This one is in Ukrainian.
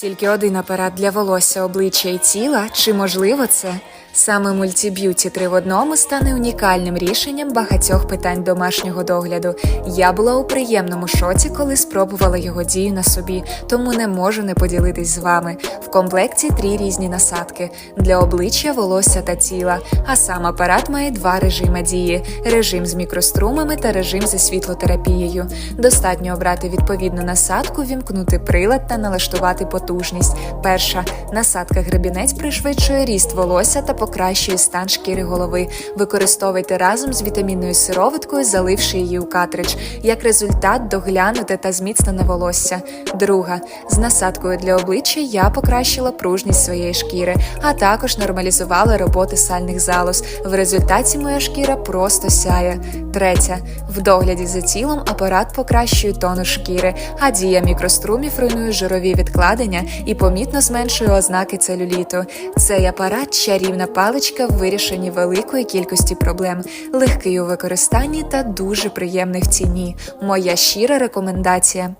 Тільки один апарат для волосся, обличчя і тіла. Чи можливо це? Саме мультіб'юті 3 в одному стане унікальним рішенням багатьох питань домашнього догляду. Я була у приємному шоці, коли спробувала його дію на собі, тому не можу не поділитись з вами. В комплекті три різні насадки для обличчя, волосся та тіла. А сам апарат має два режими дії: режим з мікрострумами та режим зі світлотерапією. Достатньо обрати відповідну насадку, вімкнути прилад та налаштувати потужність. Перша насадка гребінець пришвидшує ріст волосся та покращує стан шкіри голови. Використовуйте разом з вітамінною сироваткою, заливши її у картридж. Як результат, доглянуте та зміцнене волосся. Друга з насадкою для обличчя я покращила пружність своєї шкіри, а також нормалізувала роботи сальних залоз. В результаті моя шкіра просто сяє. Третя в догляді за тілом апарат покращує тонус шкіри, а дія мікрострумів руйнує жирові відкладення і помітно зменшує ознаки целюліту. Цей апарат чарівна паличка в вирішенні великої кількості проблем, легкий у використанні та дуже приємний в ціні. Моя щира рекомендація.